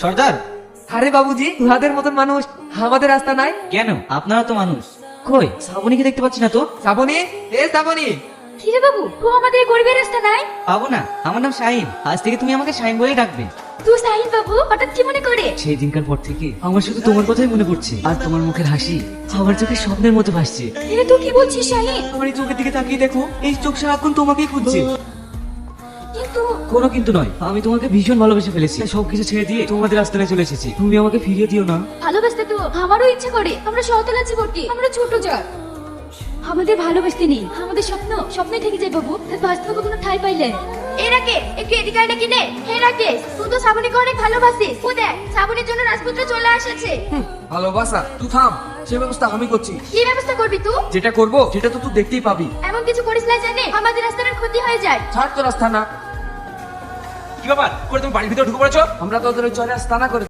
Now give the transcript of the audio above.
সর্দার! আরে বাবুজি তোহাদের মতন মানুষ আমাদের রাস্তা নাই। কেন? আপনারা তো মানুষ। কই? শ্রাবণীকে দেখতে পাচ্ছি না তো? শ্রাবণী এ শ্রাবণী! কিরে বাবু তো আমাদের গরিবের রাস্তা নাই? পাবো না। আমার নাম শাহিন। আজ থেকে তুমি আমাকে শাহিন বলেই ডাকবে। তুই সাহিন বাবু হঠাৎ কি মনে করে? সেই দিনকার পর থেকে আমার শুধু তোমার কথাই মনে পড়ছে। আর তোমার মুখের হাসি আমার চোখে স্বপ্নের মতো ভাসছে। এ তুই কি বলছিস শাহিন? আমার এই চোখের দিকে তাকিয়ে দেখো এই চোখ সারাক্ষণ তোমাকেই খুঁজছে। কিন্তু কোনো কিন্তু নয়। আমি তোমাকে ভীষণ ভালোবেসে ফেলেছি। সবকিছু ছেড়ে দিয়ে তোমাদের রাস্তায় চলে এসেছি। তুমি আমাকে ফিরিয়ে দিও না। ভালোবাসতে তো আমারও ইচ্ছে করে। আমরা শহরে আছি বটে। আমরা ছোট জাত আমাদের ভালোবাসতে নেই। আমাদের স্বপ্ন স্বপ্নে থেকে যায় বাবু। বাস্তবে কোনো ঠাই পাইলে এ রাকে একটু এদিকে আয় নাকি নে হে রাকে তুই তো শ্রাবণীকে অনেক ভালোবাসিস। ও দেখ শ্রাবণীর জন্য রাজপুত্র চলে আসছে। ভালোবাসা। তুই থাম সে ব্যবস্থা আমি করছি। কি ব্যবস্থা করবি তুই যেটা করব সেটা তো তুই দেখতেই পাবি। এমন কিছু করিস না জানে আমাদের রাস্তার ক্ষতি হয়ে যায়। ছাড় তো রাস্তা না। কি ব্যাপার? করে তুমি বাড়ির ভিতরে ঢুকে পড়েছো? আমরা তো ওদের ওই চরে রাস্তা না করে